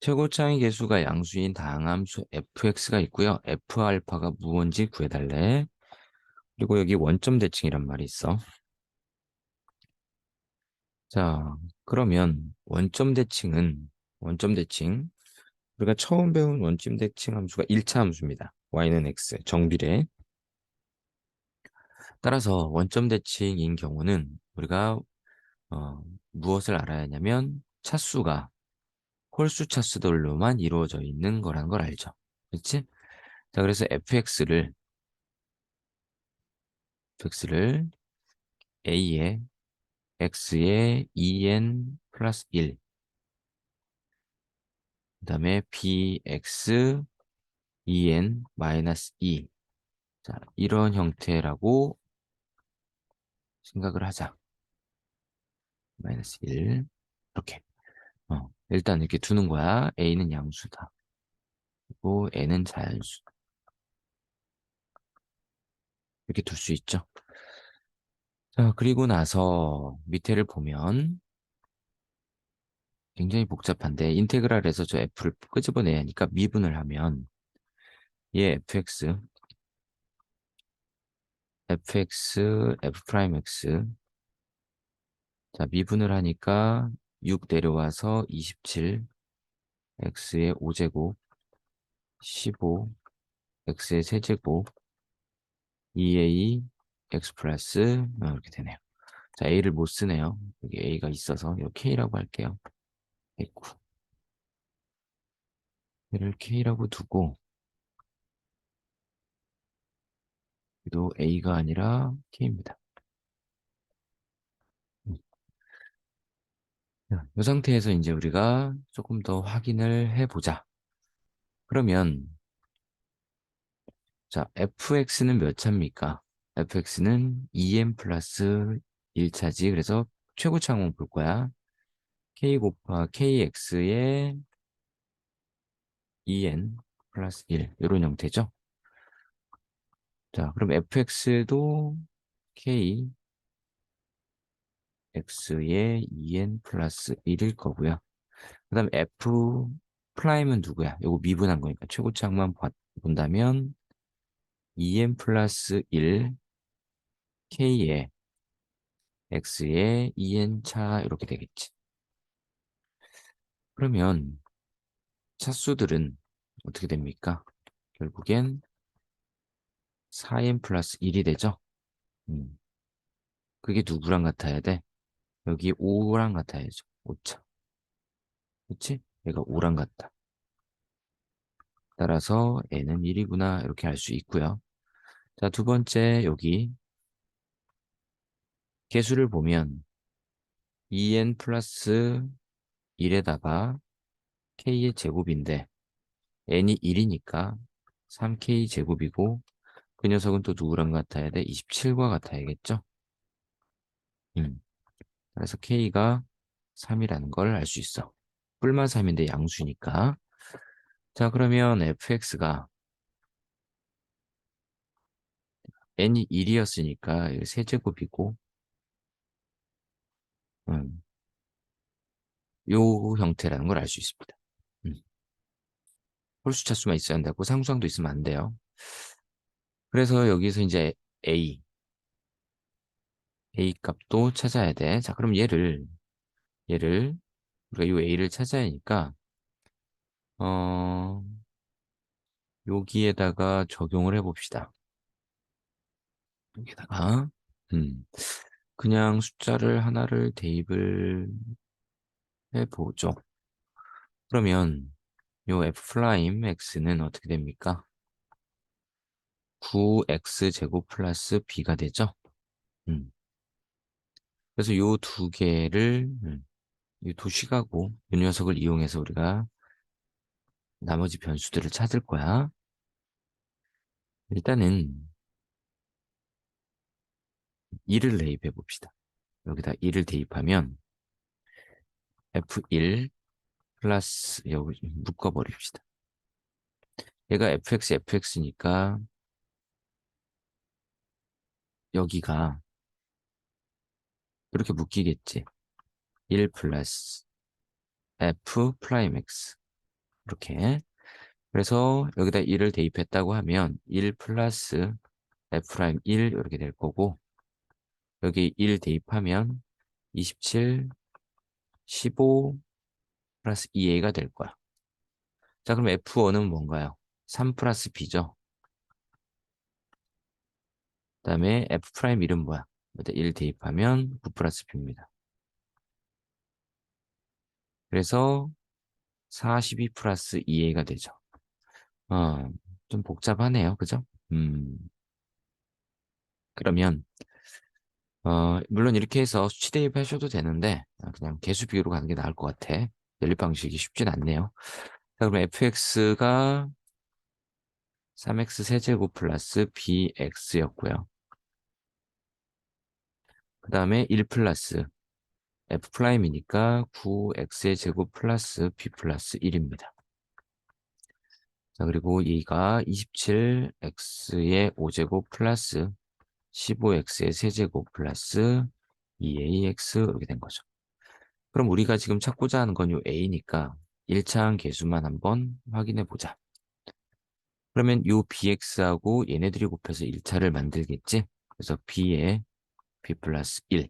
최고차의 개수가 양수인 다항함수 fx가 있고요. f알파가 무언지 구해달래. 그리고 여기 원점 대칭이란 말이 있어. 자, 그러면 원점 대칭은 원점 대칭 우리가 처음 배운 원점 대칭 함수가 1차 함수입니다. y는 x 정비례. 따라서 원점 대칭인 경우는 우리가 어, 무엇을 알아야 하냐면 차수가 홀수 차수들로만 이루어져 있는 거라는 걸 알죠. 그렇지? 자, 그래서 fx를 fx를 a에 x에 2n 플러스 1 그 다음에 bx 2n 마이너스 2 자, 이런 형태라고 생각을 하자. 마이너스 1 이렇게 어, 일단 이렇게 두는 거야. a는 양수다. 그리고 n은 자연수. 이렇게 둘 수 있죠. 자, 그리고 나서 밑에를 보면 굉장히 복잡한데 인테그랄에서 저 f를 끄집어내야 하니까 미분을 하면 얘 fx fx f 프라임 x 자 미분을 하니까 6 내려와서 27 x의 5제곱 15 x의 세제곱 2a x 플러스 어, 이렇게 되네요. 자 a를 못 쓰네요. 여기 a가 있어서 이 k라고 할게요. 됐고 얘를 k라고 두고 또 a가 아니라 k입니다. 이 상태에서 이제 우리가 조금 더 확인을 해보자. 그러면 자 fx는 몇 차입니까? fx는 2n 플러스 1차지. 그래서 최고차 한번 볼 거야. k 곱하 kx의 2n 플러스 1 이런 형태죠. 자 그럼 fx도 k x의 2n 플러스 1일 거고요. 그 다음에 f 프라임은 누구야? 이거 미분한 거니까 최고차만 본다면 2n 플러스 1 k의 x의 2n 차 이렇게 되겠지. 그러면 차수들은 어떻게 됩니까? 결국엔 4n 플러스 1이 되죠? 음. 그게 누구랑 같아야 돼? 여기 5랑 같아야죠. 5차. 그치? 얘가 5랑 같다. 따라서 n은 1이구나 이렇게 알 수 있고요. 자, 두 번째 여기 개수를 보면 2n 플러스 1에다가 k의 제곱인데 n이 1이니까 3k 제곱이고 그 녀석은 또 누구랑 같아야 돼? 27과 같아야겠죠? 음. 그래서 k가 3이라는 걸 알 수 있어. 뿔만 3인데 양수니까. 자, 그러면 fx가 n이 1이었으니까 세제곱이고 음, 요 형태라는 걸 알 수 있습니다. 음. 홀수 차수만 있어야 한다고 상수항도 있으면 안 돼요. 그래서 여기서 이제 a a 값도 찾아야 돼. 자, 그럼 얘를 얘를 우리가 이 a를 찾아야 하니까 어 여기에다가 적용을 해 봅시다. 여기다가 음 그냥 숫자를 하나를 대입을 해 보죠. 그러면 요 f 플라임 x는 어떻게 됩니까? 9x 제곱 플러스 b가 되죠. 음. 그래서 요 두 개를 음, 이두 시가고 이 녀석을 이용해서 우리가 나머지 변수들을 찾을 거야. 일단은 1을 대입해 봅시다. 여기다 1을 대입하면 f1 플러스 여기 묶어버립시다. 얘가 fx, fx니까 여기가 이렇게 묶이겠지. 1 플러스 f 프라임 x 이렇게. 그래서 여기다 1을 대입했다고 하면 1 플러스 F'1 이렇게 될 거고 여기 1 대입하면 27, 15 플러스 2a가 될 거야. 자, 그럼 F1은 뭔가요? 3 플러스 b죠. 그 다음에 F'1은 뭐야? 1 대입하면 9 플러스 b입니다. 그래서 42 플러스 2a가 되죠. 어, 좀 복잡하네요. 그죠? 음. 그러면 어, 물론 이렇게 해서 수치 대입하셔도 되는데 그냥 개수 비교로 가는 게 나을 것 같아. 연립 방식이 쉽진 않네요. 자, 그럼 fx가 3x 세제곱 플러스 bx였고요. 그 다음에 1 플러스 f 프라임이니까 9x의 제곱 플러스 b 플러스 1입니다. 자, 그리고 얘가 27x의 5제곱 플러스 15x의 세제곱 플러스 2ax 이렇게 된 거죠. 그럼 우리가 지금 찾고자 하는 건 요 a니까 1차항 개수만 한번 확인해 보자. 그러면 요 bx하고 얘네들이 곱해서 1차를 만들겠지? 그래서 b에 b 플러스 1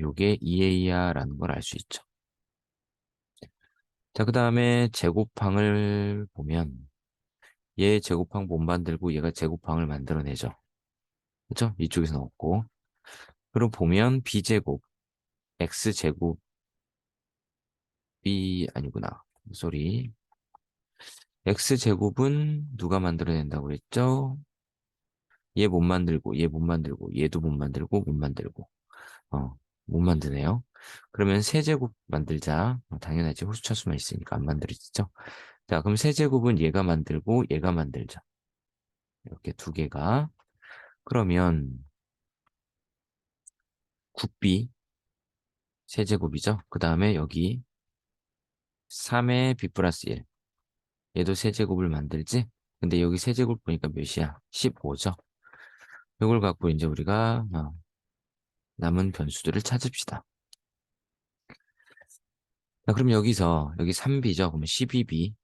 요게 2a야라는 걸 알 수 있죠. 자, 그 다음에 제곱항을 보면 얘 제곱항 못 만들고 얘가 제곱항을 만들어내죠. 그죠? 이쪽에서 넣었고 그럼 보면 b제곱 x제곱 b 아니구나. 소리. x제곱은 누가 만들어낸다고 그랬죠? 얘 못 만들고 얘 못 만들고 얘도 못 만들고 못 만들고 어, 못 만드네요. 그러면 세제곱 만들자. 어, 당연하지. 호수차수만 있으니까 안 만들어지죠. 자, 그럼 세제곱은 얘가 만들고 얘가 만들자. 이렇게 두 개가. 그러면 9b 세제곱이죠. 그 다음에 여기 3의 b 플러스 1. 얘도 세제곱을 만들지? 근데 여기 세제곱 보니까 몇이야? 15죠. 이걸 갖고 이제 우리가 어, 남은 변수들을 찾읍시다. 자, 그럼 여기서 여기 3b죠. 그러면 12b.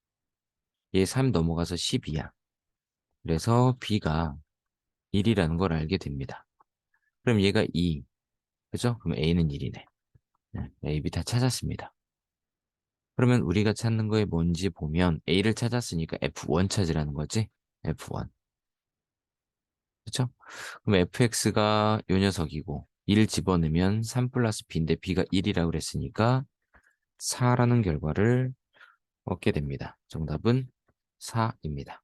얘 3 넘어가서 12야. 그래서 b가 1이라는 걸 알게 됩니다. 그럼 얘가 2. 그죠? 그럼 a는 1이네. 네, a, b 다 찾았습니다. 그러면 우리가 찾는 거에 뭔지 보면 a를 찾았으니까 f1 찾으라는 거지. f1. 그쵸? 그럼 fx가 요 녀석이고 1 집어넣으면 3 플러스 b인데 b가 1이라고 그랬으니까 4라는 결과를 얻게 됩니다. 정답은 4입니다.